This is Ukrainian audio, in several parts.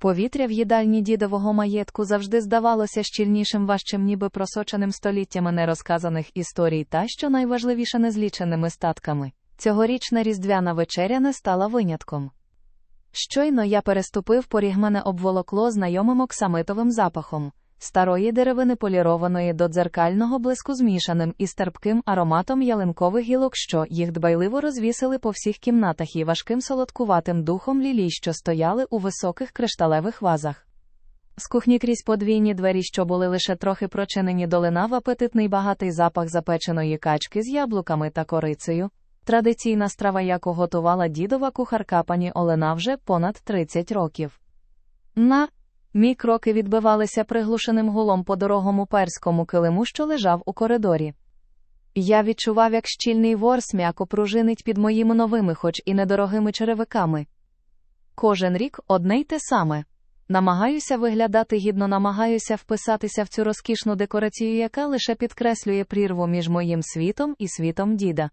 Повітря в їдальні дідового маєтку завжди здавалося щільнішим важчим, ніби просоченим століттями нерозказаних історій та, що найважливіше, незліченими статками. Цьогорічна різдвяна вечеря не стала винятком. Щойно я переступив поріг мене обволокло знайомим оксамитовим запахом старої деревини полірованої до дзеркального блиску змішаним із терпким ароматом ялинкових гілок, що їх дбайливо розвісили по всіх кімнатах і важким солодкуватим духом лілій, що стояли у високих кришталевих вазах. З кухні крізь подвійні двері, що були лише трохи прочинені, долинав апетитний багатий запах запеченої качки з яблуками та корицею. Традиційна страва, яку готувала дідова кухарка пані Олена вже понад 30 років. На Мій кроки відбивалися приглушеним гулом по дорогому перському килиму, що лежав у коридорі. Я відчував, як щільний ворс м'яко пружинить під моїми новими, хоч і недорогими черевиками. Кожен рік одне й те саме. Намагаюся виглядати гідно, намагаюся вписатися в цю розкішну декорацію, яка лише підкреслює прірву між моїм світом і світом діда.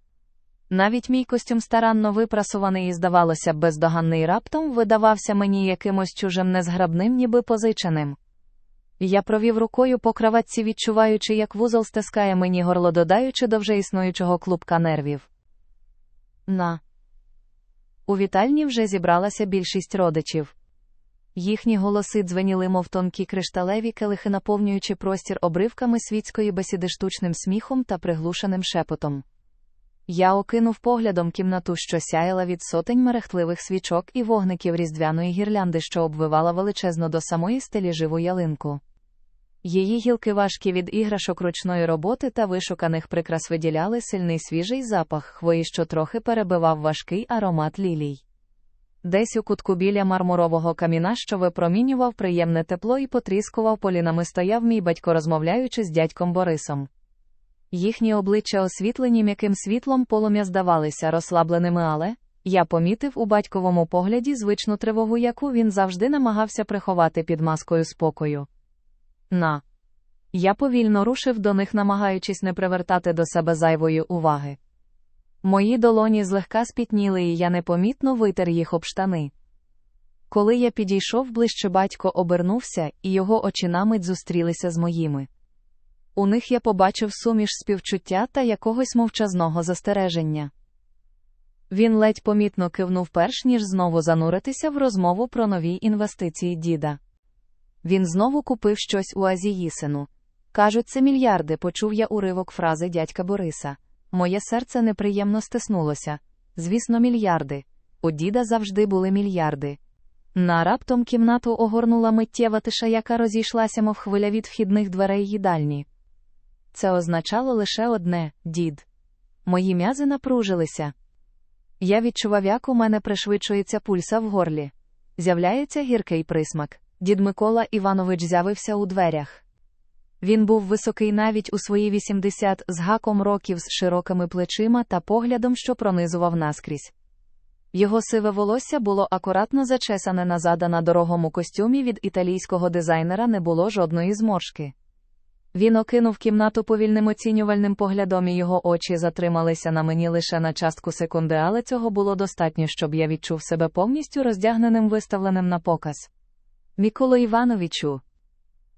Навіть мій костюм старанно випрасуваний і, здавалося, бездоганний раптом видавався мені якимось чужим незграбним, ніби позиченим. Я провів рукою по краватці, відчуваючи, як вузол стискає мені горло, додаючи до вже існуючого клубка нервів. На у вітальні вже зібралася більшість родичів. Їхні голоси дзвеніли, мов тонкі кришталеві келихи, наповнюючи простір обривками світської бесіди штучним сміхом та приглушеним шепотом. Я окинув поглядом кімнату, що сяяла від сотень мерехтливих свічок і вогників різдвяної гірлянди, що обвивала величезно до самої стелі живу ялинку. Її гілки важкі від іграшок ручної роботи та вишуканих прикрас виділяли сильний свіжий запах хвої, що трохи перебивав важкий аромат лілій. Десь у кутку біля мармурового каміна, що випромінював приємне тепло і потріскував полінами, стояв мій батько, розмовляючи з дядьком Борисом. Їхні обличчя освітлені м'яким світлом полум'я здавалися розслабленими, але я помітив у батьковому погляді звичну тривогу, яку він завжди намагався приховати під маскою спокою. На. Я повільно рушив до них, намагаючись не привертати до себе зайвої уваги. Мої долоні злегка спітніли, і я непомітно витер їх об штани. Коли я підійшов ближче, батько обернувся, і його очі на мить зустрілися з моїми. У них я побачив суміш співчуття та якогось мовчазного застереження. Він ледь помітно кивнув перш ніж знову зануритися в розмову про нові інвестиції діда. Він знову купив щось у Азіїсину. Кажуть, це мільярди, почув я уривок фрази дядька Бориса. Моє серце неприємно стиснулося. Звісно, мільярди. У діда завжди були мільярди. На раптом кімнату огорнула миттєва тиша, яка розійшлася, мов хвиля від вхідних дверей їдальні. Це означало лише одне дід. Мої м'язи напружилися. Я відчував, як у мене пришвидшується пульса в горлі. З'являється гіркий присмак. Дід Микола Іванович з'явився у дверях. Він був високий навіть у свої 80 з гаком років з широкими плечима та поглядом, що пронизував наскрізь. Його сиве волосся було акуратно зачесане назад, а на дорогому костюмі від італійського дизайнера не було жодної зморшки. Він окинув кімнату повільним оцінювальним поглядом, і його очі затрималися на мені лише на частку секунди, але цього було достатньо, щоб я відчув себе повністю роздягненим, виставленим на показ. Миколо Івановичу,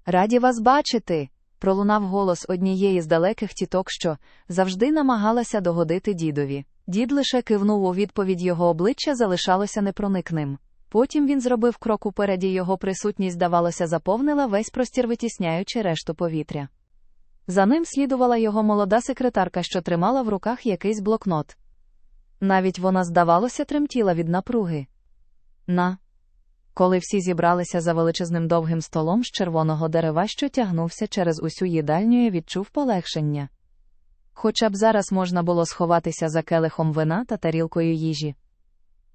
раді вас бачити. пролунав голос однієї з далеких тіток, що завжди намагалася догодити дідові. Дід лише кивнув у відповідь його обличчя залишалося непроникним. Потім він зробив крок упереді його присутність, здавалося, заповнила весь простір, витісняючи решту повітря. За ним слідувала його молода секретарка, що тримала в руках якийсь блокнот. Навіть вона, здавалося, тремтіла від напруги. На. Коли всі зібралися за величезним довгим столом з червоного дерева, що тягнувся через усю їдальню, я відчув полегшення. Хоча б зараз можна було сховатися за келихом вина та тарілкою їжі.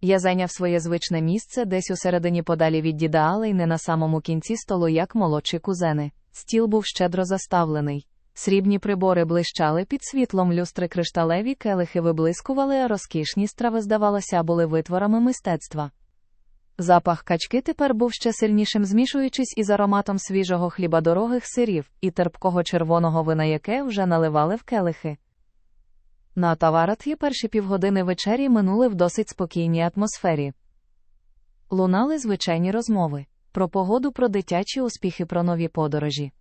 Я зайняв своє звичне місце десь у середині подалі від діда, але й не на самому кінці столу, як молодші кузени. Стіл був щедро заставлений. Срібні прибори блищали під світлом люстри кришталеві келихи виблискували, а розкішні страви, здавалося, були витворами мистецтва. Запах качки тепер був ще сильнішим, змішуючись із ароматом свіжого хліба дорогих сирів і терпкого червоного вина, яке вже наливали в келихи. На Таварат'ї перші півгодини вечері минули в досить спокійній атмосфері. Лунали звичайні розмови. про погоду, про дитячі успіхи, про нові подорожі.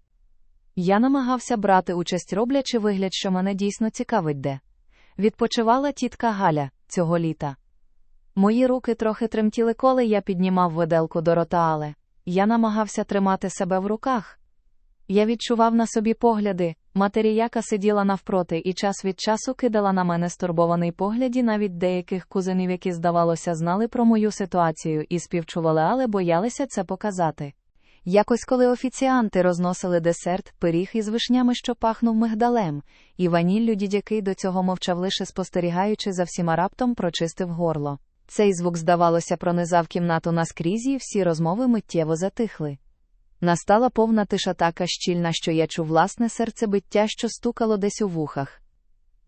Я намагався брати участь, роблячи вигляд, що мене дійсно цікавить де. Відпочивала тітка Галя цього літа. Мої руки трохи тремтіли, коли я піднімав виделку до рота, але я намагався тримати себе в руках. Я відчував на собі погляди, матері, яка сиділа навпроти, і час від часу кидала на мене стурбований погляді навіть деяких кузенів, які, здавалося, знали про мою ситуацію і співчували, але боялися це показати. Якось коли офіціанти розносили десерт, пиріг із вишнями, що пахнув мигдалем, і ваніллю дідякий до цього мовчав лише спостерігаючи за всіма раптом прочистив горло. Цей звук, здавалося, пронизав кімнату наскрізь, і всі розмови миттєво затихли. Настала повна тиша така щільна, що я чув власне серцебиття, що стукало десь у вухах.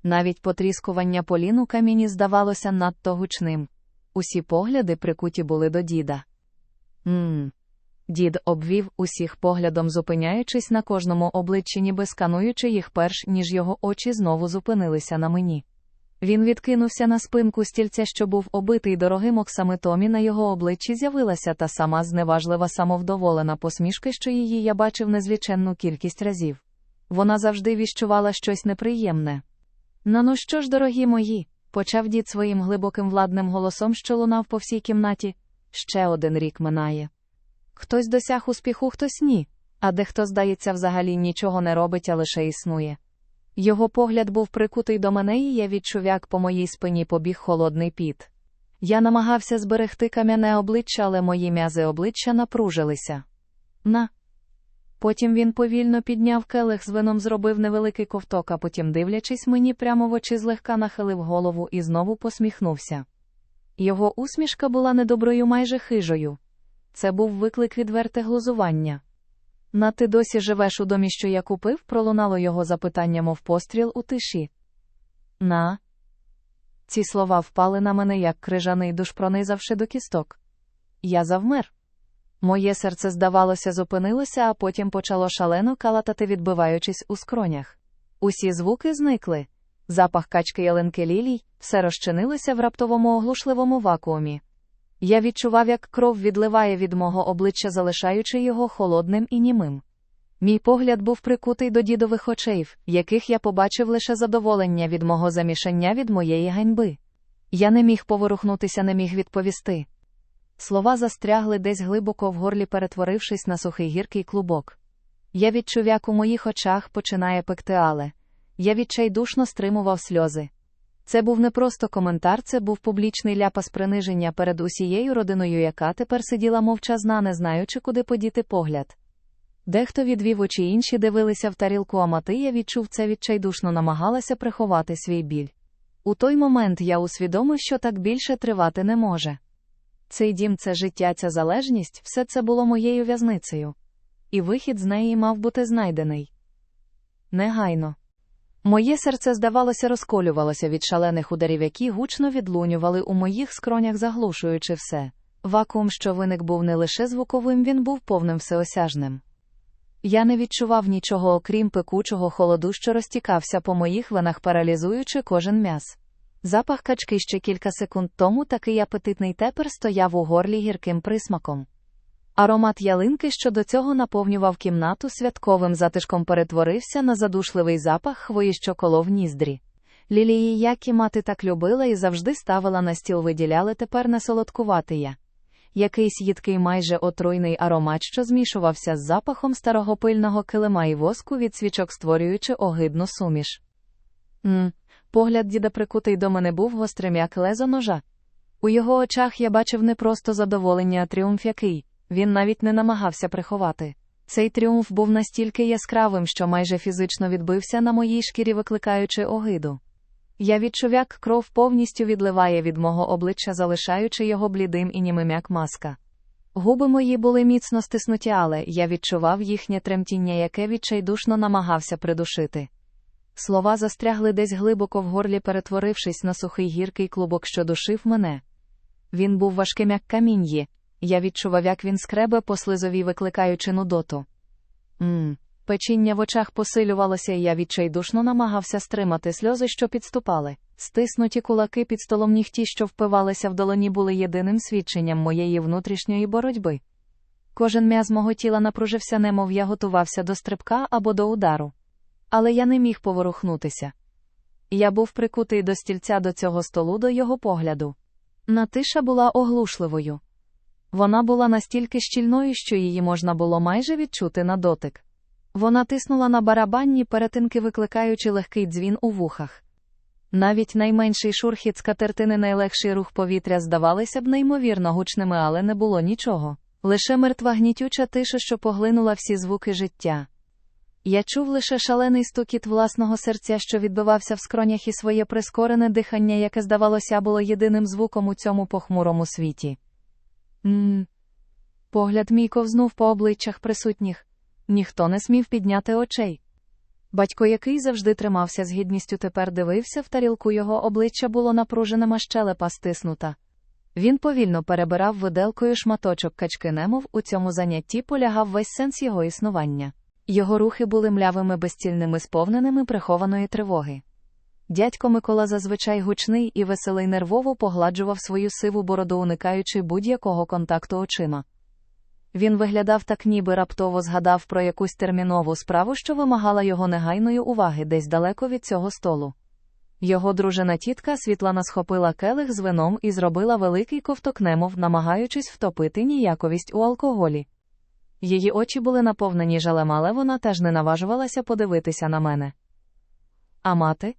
Навіть потріскування полін у каміні здавалося надто гучним. Усі погляди прикуті були до діда. Мм. Дід обвів усіх поглядом, зупиняючись на кожному обличчі, ніби скануючи їх перш ніж його очі знову зупинилися на мені. Він відкинувся на спинку стільця, що був обитий дорогим оксамитомі, на його обличчі з'явилася та сама зневажлива самовдоволена посмішка, що її я бачив незліченну кількість разів. Вона завжди віщувала щось неприємне. На ну що ж, дорогі мої, почав дід своїм глибоким владним голосом, що лунав по всій кімнаті. Ще один рік минає. Хтось досяг успіху, хтось ні, а дехто, здається, взагалі нічого не робить, а лише існує. Його погляд був прикутий до мене, і я відчув, як по моїй спині побіг холодний піт. Я намагався зберегти кам'яне обличчя, але мої м'язи обличчя напружилися. На. Потім він повільно підняв келих з вином, зробив невеликий ковток, а потім, дивлячись мені прямо в очі, злегка нахилив голову і знову посміхнувся. Його усмішка була недоброю, майже хижою. Це був виклик відверте глузування. На ти досі живеш у домі, що я купив, пролунало його запитання, мов постріл у тиші. На. Ці слова впали на мене, як крижаний душ, пронизавши до кісток. Я завмер. Моє серце, здавалося, зупинилося, а потім почало шалено калатати, відбиваючись у скронях. Усі звуки зникли. Запах качки ялинки лілій, все розчинилося в раптовому оглушливому вакуумі. Я відчував, як кров відливає від мого обличчя, залишаючи його холодним і німим. Мій погляд був прикутий до дідових очей, яких я побачив лише задоволення від мого замішання від моєї ганьби. Я не міг поворухнутися, не міг відповісти. Слова застрягли десь глибоко в горлі, перетворившись на сухий гіркий клубок. Я відчув, як у моїх очах починає пекти, але я відчайдушно стримував сльози. Це був не просто коментар, це був публічний ляпас приниження перед усією родиною, яка тепер сиділа мовчазна, не знаючи, куди подіти погляд. Дехто відвів очі інші дивилися в тарілку, а Матия відчув це відчайдушно намагалася приховати свій біль. У той момент я усвідомив, що так більше тривати не може. Цей дім, це життя, ця залежність, все це було моєю в'язницею. І вихід з неї мав бути знайдений. Негайно. Моє серце, здавалося, розколювалося від шалених ударів, які гучно відлунювали у моїх скронях, заглушуючи все. Вакуум, що виник, був не лише звуковим, він був повним всеосяжним. Я не відчував нічого, окрім пекучого холоду, що розтікався по моїх венах, паралізуючи кожен м'яз. Запах качки ще кілька секунд тому такий апетитний тепер стояв у горлі гірким присмаком. Аромат ялинки, що до цього наповнював кімнату святковим затишком, перетворився на задушливий запах хвої, що колов ніздрі. Лілії, які мати так любила і завжди ставила на стіл, виділяли тепер не солодкувати я. Якийсь їдкий майже отруйний аромат, що змішувався з запахом старого пильного килима і воску від свічок, створюючи огидну суміш. М. Погляд діда прикутий до мене був гострим, як лезо ножа. У його очах я бачив не просто задоволення, а тріумф який. Він навіть не намагався приховати. Цей тріумф був настільки яскравим, що майже фізично відбився на моїй шкірі, викликаючи огиду. Я відчув, як кров повністю відливає від мого обличчя, залишаючи його блідим і німим як маска. Губи мої були міцно стиснуті, але я відчував їхнє тремтіння, яке відчайдушно намагався придушити. Слова застрягли десь глибоко в горлі, перетворившись на сухий гіркий клубок, що душив мене. Він був важким, як камін'ї, я відчував, як він скребе по слизовій, викликаючи нудоту. Мм, печіння в очах посилювалося, і я відчайдушно намагався стримати сльози, що підступали. Стиснуті кулаки під столом нігті, що впивалися в долоні, були єдиним свідченням моєї внутрішньої боротьби. Кожен м'яз мого тіла напружився, немов я готувався до стрибка або до удару. Але я не міг поворухнутися. Я був прикутий до стільця до цього столу до його погляду. Натиша була оглушливою. Вона була настільки щільною, що її можна було майже відчути на дотик. Вона тиснула на барабанні перетинки, викликаючи легкий дзвін у вухах. Навіть найменший шурхіт скатертини, найлегший рух повітря здавалися б неймовірно гучними, але не було нічого. Лише мертва гнітюча тиша, що поглинула всі звуки життя. Я чув лише шалений стукіт власного серця, що відбивався в скронях, і своє прискорене дихання, яке, здавалося, було єдиним звуком у цьому похмурому світі. Мм. Погляд мій ковзнув по обличчях присутніх. Ніхто не смів підняти очей. Батько, який завжди тримався з гідністю, тепер дивився в тарілку його обличчя було напружене, а щелепа стиснута. Він повільно перебирав виделкою шматочок качки, немов у цьому занятті полягав весь сенс його існування. Його рухи були млявими безцільними, сповненими прихованої тривоги. Дядько Микола зазвичай гучний і веселий нервово погладжував свою сиву бороду, уникаючи будь-якого контакту очима. Він виглядав так, ніби раптово згадав про якусь термінову справу, що вимагала його негайної уваги десь далеко від цього столу. Його дружина тітка Світлана схопила келих з вином і зробила великий ковток немов, намагаючись втопити ніяковість у алкоголі. Її очі були наповнені жалем, але вона теж не наважувалася подивитися на мене. А мати?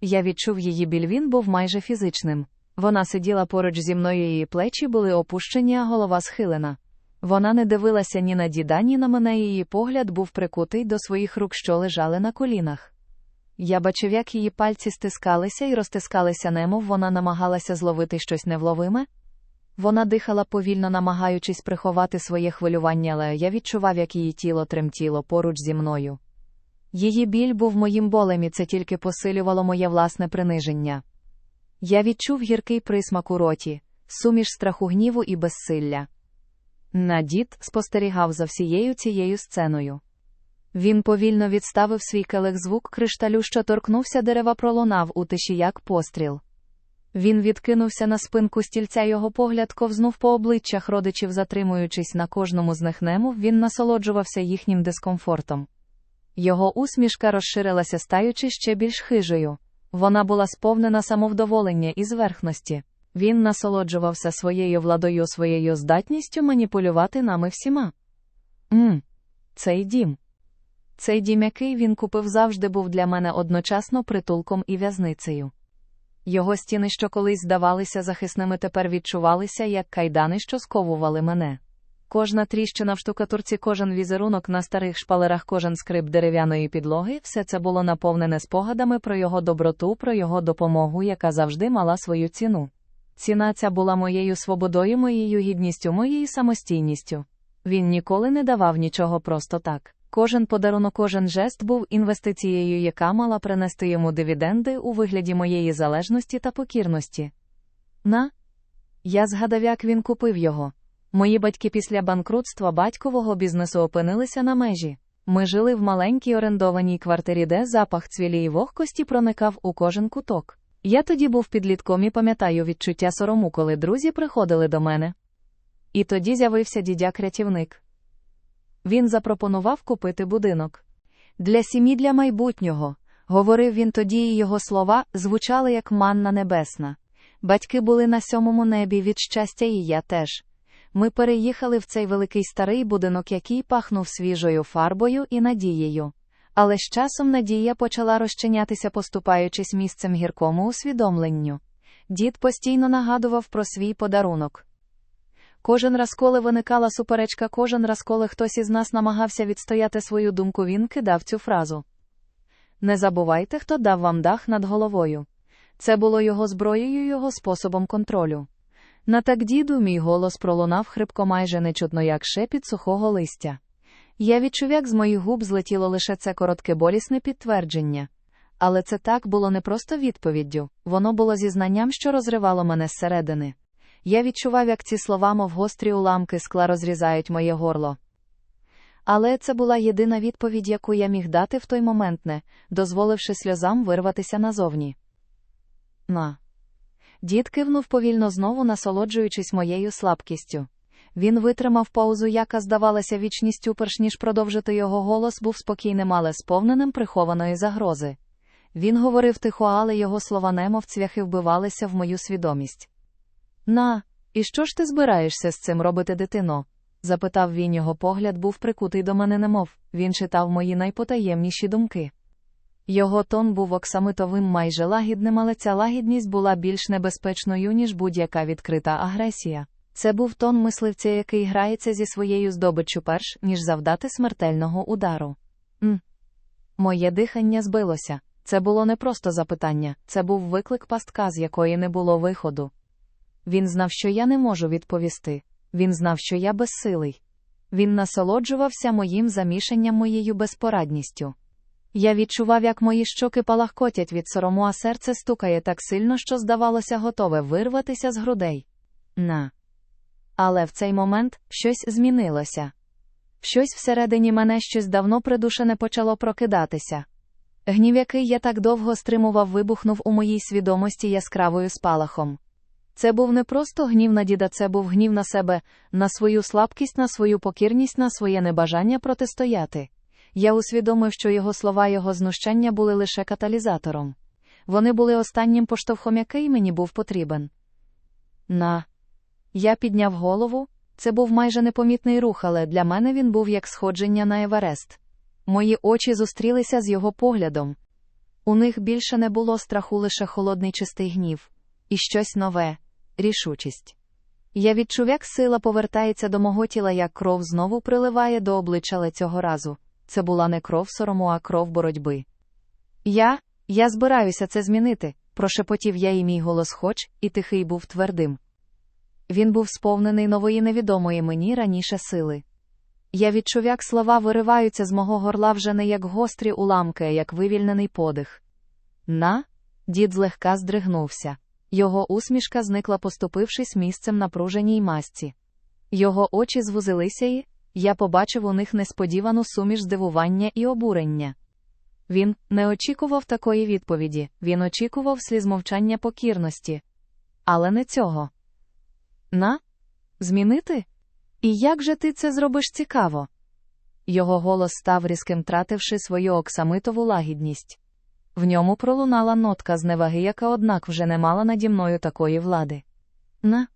Я відчув її біль, він був майже фізичним. Вона сиділа поруч зі мною, її плечі були опущені, а голова схилена. Вона не дивилася ні на діда, ні на мене, її погляд був прикутий до своїх рук, що лежали на колінах. Я бачив, як її пальці стискалися і розтискалися, немов вона намагалася зловити щось невловиме. Вона дихала повільно, намагаючись приховати своє хвилювання, але я відчував, як її тіло тремтіло поруч зі мною. Її біль був моїм болем, і це тільки посилювало моє власне приниження. Я відчув гіркий присмак у роті, суміш страху гніву і безсилля. Надід спостерігав за всією цією сценою. Він повільно відставив свій келих звук кришталю, що торкнувся дерева, пролунав у тиші як постріл. Він відкинувся на спинку стільця, його погляд ковзнув по обличчях родичів, затримуючись на кожному з них нему, він насолоджувався їхнім дискомфортом. Його усмішка розширилася, стаючи ще більш хижою. Вона була сповнена самовдоволення і зверхності. Він насолоджувався своєю владою, своєю здатністю маніпулювати нами всіма. Мм, цей дім. Цей дім, який він купив, завжди був для мене одночасно притулком і в'язницею. Його стіни, що колись здавалися захисними, тепер відчувалися як кайдани, що сковували мене. Кожна тріщина в штукатурці, кожен візерунок на старих шпалерах, кожен скрип дерев'яної підлоги, все це було наповнене спогадами про його доброту, про його допомогу, яка завжди мала свою ціну. Ціна ця була моєю свободою, моєю гідністю, моєю самостійністю. Він ніколи не давав нічого просто так. Кожен подарунок, кожен жест був інвестицією, яка мала принести йому дивіденди у вигляді моєї залежності та покірності. На я згадав, як він купив його. Мої батьки після банкрутства батькового бізнесу опинилися на межі. Ми жили в маленькій орендованій квартирі, де запах цвілі і вогкості проникав у кожен куток. Я тоді був підлітком і пам'ятаю відчуття сорому, коли друзі приходили до мене. І тоді з'явився дідяк-рятівник. Він запропонував купити будинок. Для сім'ї для майбутнього, говорив він тоді, і його слова звучали як манна небесна. Батьки були на сьомому небі від щастя, і я теж. Ми переїхали в цей великий старий будинок, який пахнув свіжою фарбою і надією. Але з часом надія почала розчинятися, поступаючись місцем гіркому усвідомленню. Дід постійно нагадував про свій подарунок. Кожен раз, коли виникала суперечка, кожен раз, коли хтось із нас намагався відстояти свою думку, він кидав цю фразу. Не забувайте, хто дав вам дах над головою. Це було його зброєю, його способом контролю. На так, діду, мій голос пролунав хрипко майже нечутно, як шепіт сухого листя. Я відчув, як з моїх губ злетіло лише це коротке болісне підтвердження. Але це так було не просто відповіддю, воно було зізнанням, що розривало мене зсередини. Я відчував, як ці слова, мов гострі уламки скла розрізають моє горло. Але це була єдина відповідь, яку я міг дати в той момент, не дозволивши сльозам вирватися назовні. На. Дід кивнув повільно знову насолоджуючись моєю слабкістю. Він витримав паузу, яка здавалася вічністю, перш ніж продовжити його голос був спокійним, але сповненим прихованої загрози. Він говорив тихо, але його слова немов цвяхи вбивалися в мою свідомість. На, і що ж ти збираєшся з цим робити, дитино? запитав він, його погляд був прикутий до мене, немов він читав мої найпотаємніші думки. Його тон був оксамитовим майже лагідним, але ця лагідність була більш небезпечною, ніж будь-яка відкрита агресія. Це був тон мисливця, який грається зі своєю здобиччю перш, ніж завдати смертельного удару. М. Моє дихання збилося. Це було не просто запитання, це був виклик пастка, з якої не було виходу. Він знав, що я не можу відповісти. Він знав, що я безсилий. Він насолоджувався моїм замішанням моєю безпорадністю. Я відчував, як мої щоки палахкотять від сорому, а серце стукає так сильно, що здавалося, готове вирватися з грудей. На. Але в цей момент щось змінилося. Щось всередині мене щось давно придушене почало прокидатися. Гнів, який я так довго стримував, вибухнув у моїй свідомості яскравою спалахом. Це був не просто гнів на діда, це був гнів на себе, на свою слабкість, на свою покірність, на своє небажання протистояти. Я усвідомив, що його слова, його знущання були лише каталізатором. Вони були останнім поштовхом, який мені був потрібен. На. Я підняв голову. Це був майже непомітний рух, але для мене він був як сходження на Еверест. Мої очі зустрілися з його поглядом. У них більше не було страху, лише холодний чистий гнів, і щось нове рішучість. Я відчув, як сила повертається до мого тіла, як кров знову приливає до обличчя, але цього разу. Це була не кров сорому, а кров боротьби. Я, я збираюся це змінити, прошепотів я і мій голос хоч, і тихий був твердим. Він був сповнений нової невідомої мені раніше сили. Я відчув, як слова вириваються з мого горла вже не як гострі уламки, а як вивільнений подих. На, дід злегка здригнувся. Його усмішка зникла, поступившись місцем напруженій масці. Його очі звузилися, і я побачив у них несподівану суміш здивування і обурення. Він не очікував такої відповіді, він очікував сліз мовчання покірності. Але не цього. На? Змінити? І як же ти це зробиш цікаво? Його голос став різким, тративши свою оксамитову лагідність. В ньому пролунала нотка зневаги, яка, однак, вже не мала наді мною такої влади. На.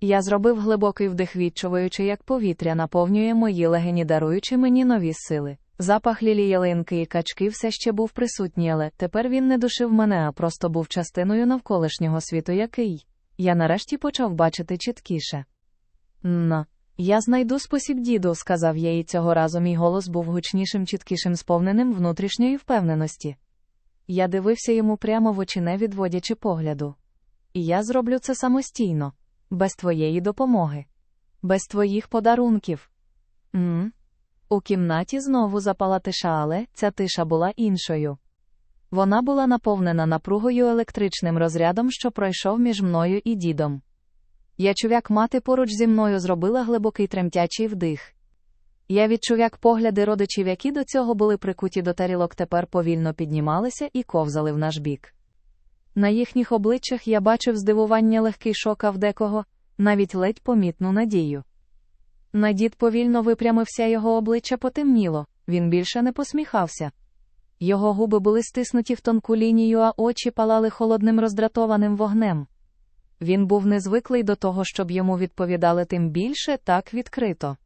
Я зробив глибокий вдих, відчуваючи, як повітря наповнює мої легені, даруючи мені нові сили. Запах лілі ялинки і качки все ще був присутній, але тепер він не душив мене, а просто був частиною навколишнього світу, який я нарешті почав бачити чіткіше. На. Я знайду спосіб, діду, сказав я, і цього разу мій голос був гучнішим, чіткішим, сповненим внутрішньої впевненості. Я дивився йому прямо в очі, не відводячи погляду. І я зроблю це самостійно, без твоєї допомоги, без твоїх подарунків. М? У кімнаті знову запала тиша, але ця тиша була іншою. Вона була наповнена напругою електричним розрядом, що пройшов між мною і дідом. Я чув, як мати поруч зі мною зробила глибокий тремтячий вдих. Я відчув, як погляди родичів, які до цього були прикуті до тарілок, тепер повільно піднімалися і ковзали в наш бік. На їхніх обличчях я бачив здивування легкий шок, а в декого, навіть ледь помітну надію. Надід повільно випрямився, його обличчя потемніло, він більше не посміхався. Його губи були стиснуті в тонку лінію, а очі палали холодним роздратованим вогнем. Він був незвиклий до того, щоб йому відповідали тим більше так відкрито.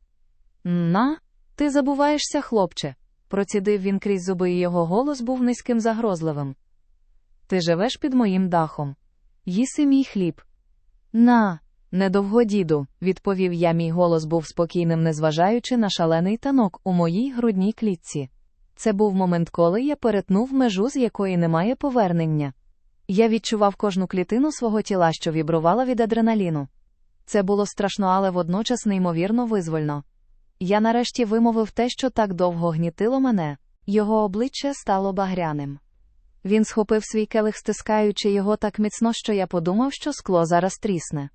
На, ти забуваєшся, хлопче, процідив він крізь зуби, і його голос був низьким загрозливим. Ти живеш під моїм дахом. Їси мій хліб. На, недовго, діду, відповів я, мій голос був спокійним, незважаючи на шалений танок у моїй грудній клітці. Це був момент, коли я перетнув межу, з якої немає повернення. Я відчував кожну клітину свого тіла, що вібрувала від адреналіну. Це було страшно, але водночас неймовірно визвольно. Я нарешті вимовив те, що так довго гнітило мене, його обличчя стало багряним. Він схопив свій келих, стискаючи його так міцно, що я подумав, що скло зараз трісне.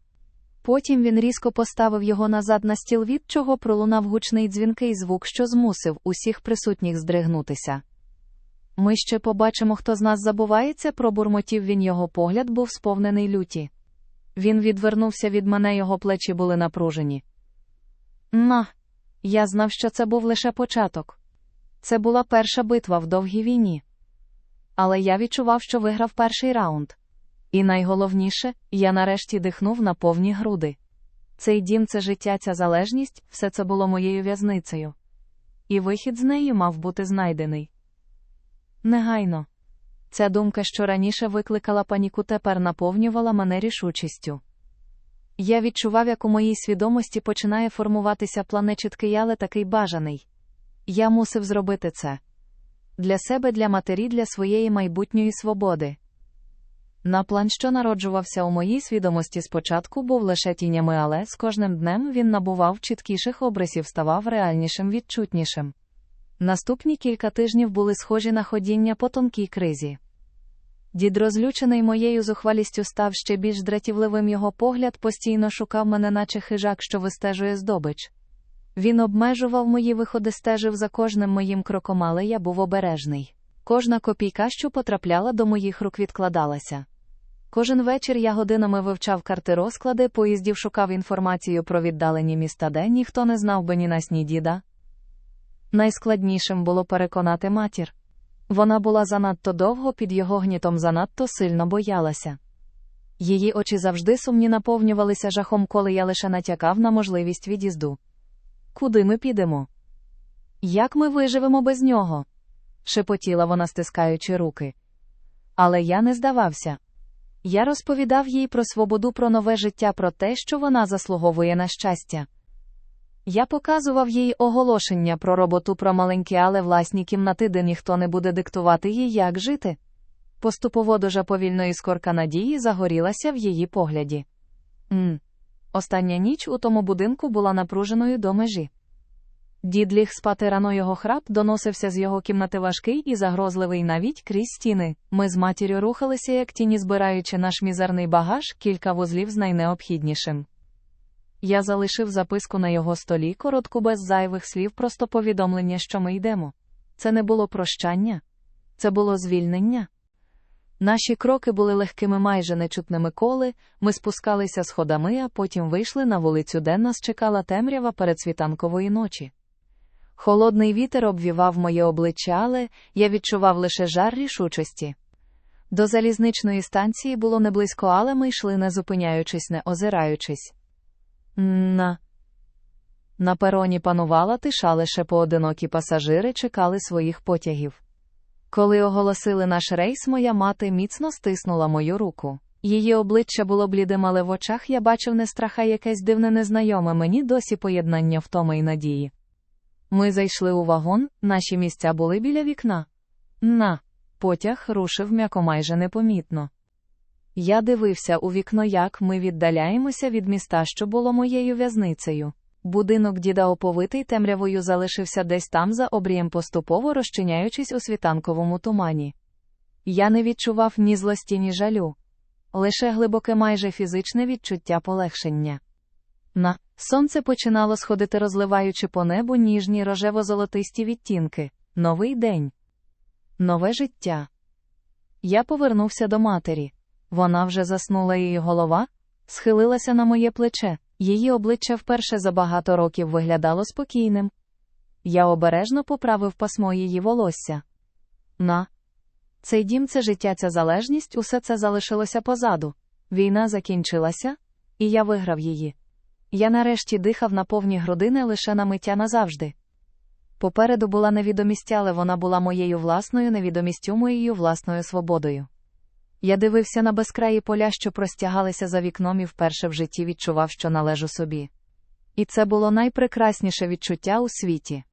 Потім він різко поставив його назад на стіл, від чого пролунав гучний дзвінкий звук, що змусив усіх присутніх здригнутися. Ми ще побачимо, хто з нас забувається, пробурмотів він його погляд був сповнений люті. Він відвернувся від мене, його плечі були напружені. На, я знав, що це був лише початок. Це була перша битва в довгій війні. Але я відчував, що виграв перший раунд. І найголовніше, я нарешті дихнув на повні груди. Цей дім, це життя, ця залежність, все це було моєю в'язницею. І вихід з неї мав бути знайдений. Негайно. Ця думка, що раніше викликала паніку, тепер наповнювала мене рішучістю. Я відчував, як у моїй свідомості починає формуватися план не чіткий, але такий бажаний. Я мусив зробити це для себе, для матері, для своєї майбутньої свободи. На план, що народжувався у моїй свідомості спочатку, був лише тінями, але з кожним днем він набував чіткіших обрисів, ставав реальнішим, відчутнішим. Наступні кілька тижнів були схожі на ходіння по тонкій кризі. Дід, розлючений моєю зухвалістю, став ще більш дратівливим його погляд постійно шукав мене, наче хижак, що вистежує здобич. Він обмежував мої виходи, стежив за кожним моїм кроком, але я був обережний. Кожна копійка, що потрапляла до моїх рук, відкладалася. Кожен вечір я годинами вивчав карти розклади, поїздів шукав інформацію про віддалені міста, де ніхто не знав би ні нас, ні діда. Найскладнішим було переконати матір. Вона була занадто довго під його гнітом, занадто сильно боялася. Її очі завжди сумні наповнювалися жахом, коли я лише натякав на можливість від'їзду. Куди ми підемо? Як ми виживемо без нього? шепотіла вона, стискаючи руки. Але я не здавався. Я розповідав їй про свободу, про нове життя, про те, що вона заслуговує на щастя. Я показував їй оголошення про роботу про маленькі, але власні кімнати, де ніхто не буде диктувати їй, як жити. Поступово дуже повільно іскорка надії загорілася в її погляді. М. Остання ніч у тому будинку була напруженою до межі. Дід ліг спати рано його храп доносився з його кімнати важкий і загрозливий навіть крізь стіни. Ми з матір'ю рухалися, як тіні, збираючи наш мізерний багаж, кілька вузлів з найнеобхіднішим. Я залишив записку на його столі, коротку без зайвих слів, просто повідомлення, що ми йдемо. Це не було прощання, це було звільнення. Наші кроки були легкими, майже нечутними коли, ми спускалися сходами, а потім вийшли на вулицю, де нас чекала темрява перед світанкової ночі. Холодний вітер обвівав моє обличчя, але я відчував лише жар рішучості. До залізничної станції було не близько, але ми йшли, не зупиняючись, не озираючись. На На пероні панувала тиша, лише поодинокі пасажири чекали своїх потягів. Коли оголосили наш рейс, моя мати міцно стиснула мою руку. Її обличчя було блідим, але в очах я бачив не страха якесь дивне незнайоме мені досі поєднання втоми й надії. Ми зайшли у вагон, наші місця були біля вікна. На потяг рушив м'яко майже непомітно. Я дивився у вікно, як ми віддаляємося від міста, що було моєю в'язницею. Будинок діда оповитий темрявою залишився десь там за обрієм, поступово розчиняючись у світанковому тумані. Я не відчував ні злості, ні жалю, лише глибоке, майже фізичне відчуття полегшення. На сонце починало сходити, розливаючи по небу ніжні рожево-золотисті відтінки. Новий день, нове життя. Я повернувся до матері. Вона вже заснула її голова, схилилася на моє плече, її обличчя вперше за багато років виглядало спокійним. Я обережно поправив пасмо її волосся. На цей дім, це життя, ця залежність, усе це залишилося позаду. Війна закінчилася, і я виграв її. Я нарешті дихав на повні грудини лише на миття назавжди. Попереду була невідомість, але вона була моєю власною невідомістю, моєю власною свободою. Я дивився на безкраї поля, що простягалися за вікном, і вперше в житті відчував, що належу собі. І це було найпрекрасніше відчуття у світі.